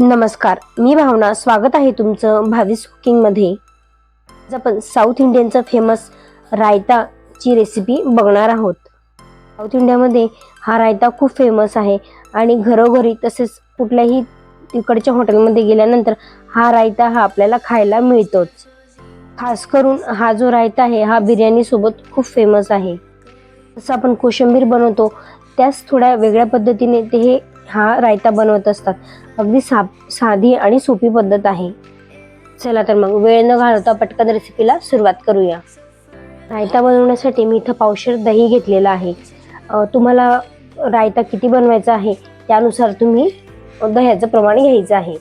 नमस्कार मी भावना स्वागत आहे तुमचं भावीस कुकिंगमध्ये. आज आपण साऊथ इंडियनचं फेमस रायताची रेसिपी बघणार आहोत. साऊथ इंडियामध्ये हा रायता खूप फेमस आहे आणि घरोघरी तसेच कुठल्याही तिकडच्या हॉटेलमध्ये गेल्यानंतर हा रायता हा आपल्याला खायला मिळतोच. खास करून हा जो रायता आहे हा बिर्याणीसोबत खूप फेमस आहे. जसं आपण कोशिंबीर बनवतो त्याच थोड्या वेगळ्या पद्धतीने ते हे हा रायता बनवत असतात. अगदी सा साधी आणि सोपी पद्धत आहे. चला तर मग वेळ न घालवता पटकन रेसिपीला सुरुवात करूया. रायता बनवण्यासाठी मी इथं पावशेर दही घेतलेलं आहे. तुम्हाला रायता किती बनवायचा आहे त्यानुसार तुम्ही दह्याचं प्रमाण घ्यायचं आहे.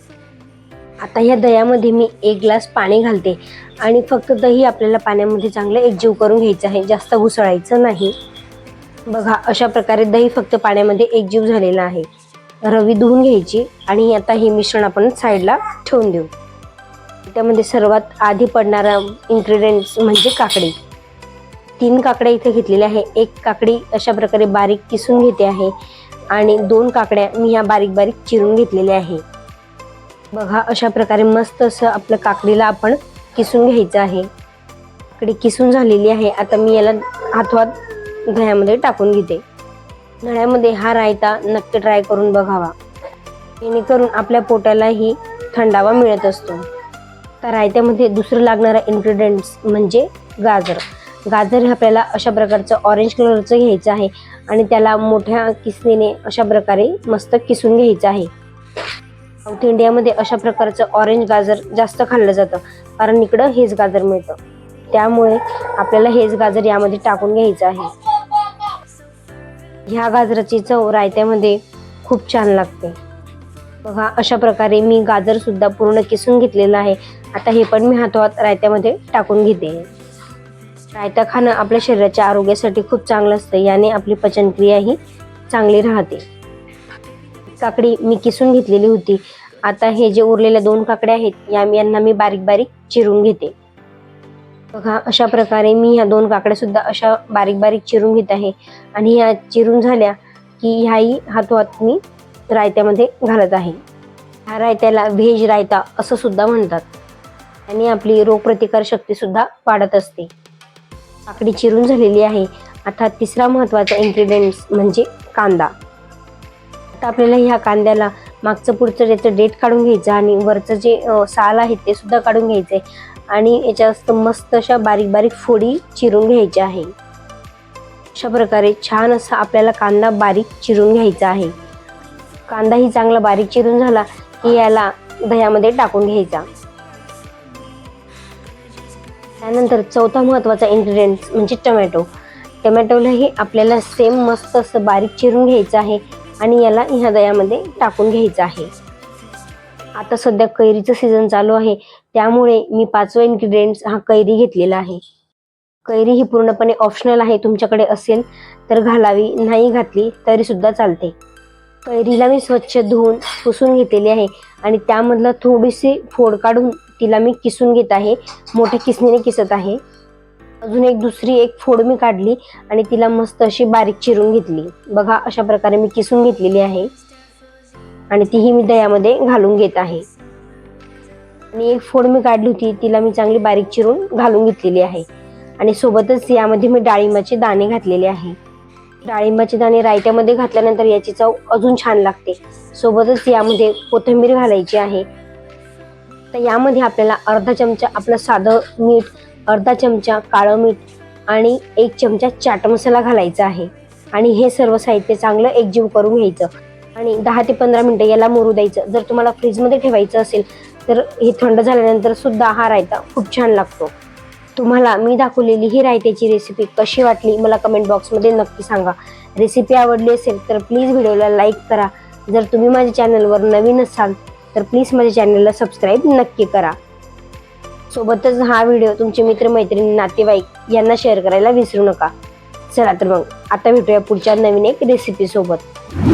आता या दह्यामध्ये मी एक ग्लास पाणी घालते आणि फक्त दही आपल्याला पाण्यामध्ये चांगलं एकजीव करून घ्यायचं आहे जास्त घुसळायचं नाही. बघा अशा प्रकारे दही फक्त पाण्यामध्ये एकजीव झालेला आहे. रवी धुवून घ्यायची आणि आता हे मिश्रण आपण साईडला ठेवून देऊ. त्यामध्ये सर्वात आधी पडणारा इन्ग्रेडियंट्स म्हणजे काकडी. तीन काकड्या इथे घेतलेल्या आहे. एक काकडी अशा प्रकारे बारीक किसून घेते आहे आणि दोन काकड्या मी ह्या बारीक बारीक चिरून घेतलेल्या आहे. बघा अशा प्रकारे मस्त असं आपलं काकडीला आपण किसून घ्यायचं आहे. काकडी किसून झालेली आहे. आता मी याला हातवात दह्यामध्ये टाकून घेते. नळ्यामध्ये हा रायता नक्की ट्राय करून बघावा. जेणेकरून आपल्या पोटालाही थंडावा मिळत असतो. तर रायत्यामध्ये दुसरं लागणारा इन्ग्रेडियंट्स म्हणजे गाजर. गाजर हे आपल्याला अशा प्रकारचं ऑरेंज कलरचं घ्यायचं आहे आणि त्याला मोठ्या किसणीने अशा प्रकारे मस्त किसून घ्यायचं आहे. साऊथ इंडियामध्ये अशा प्रकारचं ऑरेंज गाजर जास्त खाल्लं जातं. कारण इकडं हेच गाजर मिळतं. त्यामुळे आपल्याला हेच गाजर यामध्ये टाकून घ्यायचं आहे. ह्या गाजराची चव रायत्यामध्ये खूप छान लागते. बघा अशा प्रकारे मी गाजर सुद्धा पूर्ण किसून घेतलेलं आहे. आता हे पण मी हातोहात रायत्यामध्ये टाकून घेते. रायता खाणं आपल्या शरीराच्या आरोग्यासाठी खूप चांगलं असतं. याने आपली पचनक्रियाही चांगली राहते. काकडी मी किसून घेतलेली होती. आता हे जे उरलेल्या दोन काकड्या आहेत या यांना मी बारीक बारीक चिरून घेते. बघा अशा प्रकारे मी ह्या दोन काकड्यासुद्धा अशा बारीक बारीक चिरून घेत आहे. आणि ह्या चिरून झाल्या की ह्याही हातोहात मी रायत्यामध्ये घालत आहे. ह्या रायत्याला व्हेज रायता असं सुद्धा म्हणतात. आणि आपली रोगप्रतिकार वाढत असते. काकडी चिरून झालेली आहे. आता तिसरा महत्त्वाचा इन्ग्रेडियंट्स म्हणजे कांदा. आता आपल्याला ह्या कांद्याला मागचं पुढचं त्याचं डेट काढून घ्यायचं आणि वरचं जे साल आहे ते सुद्धा काढून घ्यायचं आहे आणि याच्यात मस्त अशा बारीक बारीक फोडी चिरून घ्यायच्या आहे. अशा प्रकारे छान असा आपल्याला कांदा बारीक चिरून घ्यायचा आहे. कांदाही चांगला बारीक चिरून झाला की याला दह्यामध्ये टाकून घ्यायचा. त्यानंतर चौथा महत्त्वाचा इन्ग्रेडियंट म्हणजे टमॅटो. टमॅटोलाही आपल्याला सेम मस्त असं बारीक चिरून घ्यायचं आहे आणि याला ह्या दह्यामध्ये टाकून घ्यायचं आहे. आता सध्या कैरीचं सीझन चालू आहे. त्यामुळे मी पाचवा इन्ग्रेडियंट्स हा कैरी घेतलेला आहे. कैरी ही पूर्णपणे ऑप्शनल आहे तुमच्याकडे असेल तर घालावी नाही घातली तरी सुद्धा चालते. कैरीला मी स्वच्छ धुवून पुसून घेतलेली आहे आणि त्यामधलं थोडीशी फोड काढून तिला मी किसून घेत आहे. मोठ्या किसणीने किसत आहे. अजून एक दुसरी एक फोड मी काढली आणि तिला मस्त अशी बारीक चिरून घेतली. बघा अशा प्रकारे मी किसून घेतलेली आहे. आणि तीही मी दह्यामध्ये घालून घेत आहे. आणि एक फोड मी काढली होती तिला मी चांगली बारीक चिरून घालून घेतलेली आहे. आणि सोबतच यामध्ये मी डाळिंबाचे दाणे घातलेले आहे. डाळिंबाचे दाणे रायत्यामध्ये घातल्यानंतर याची चव अजून छान लागते. सोबतच यामध्ये कोथिंबीर घालायची आहे. तर यामध्ये आपल्याला अर्धा चमचा आपलं साधं मीठ अर्धा चमचा काळं मीठ आणि एक चमचा चाट मसाला घालायचा आहे. आणि हे सर्व साहित्य चांगलं एकजीव करून घ्यायचं. आणि दहा ते पंधरा मिनटं याला मोरू द्यायचं. जर तुम्हाला फ्रीजमध्ये ठेवायचं असेल तर हे थंड झाल्यानंतर सुद्धा हा रायता खूप छान लागतो. तुम्हाला मी दाखवलेली ही रायत्याची रेसिपी कशी वाटली मला कमेंट बॉक्समध्ये नक्की सांगा. रेसिपी आवडली असेल तर प्लीज व्हिडिओला लाईक करा. जर तुम्ही माझ्या चॅनलवर नवीन असाल तर प्लीज माझ्या चॅनलला सबस्क्राईब नक्की करा. सोबतच हा व्हिडिओ तुमचे मित्रमैत्रिणी नातेवाईक यांना शेअर करायला विसरू नका. चला तर मग आता भेटूया पुढच्या नवीन एक रेसिपीसोबत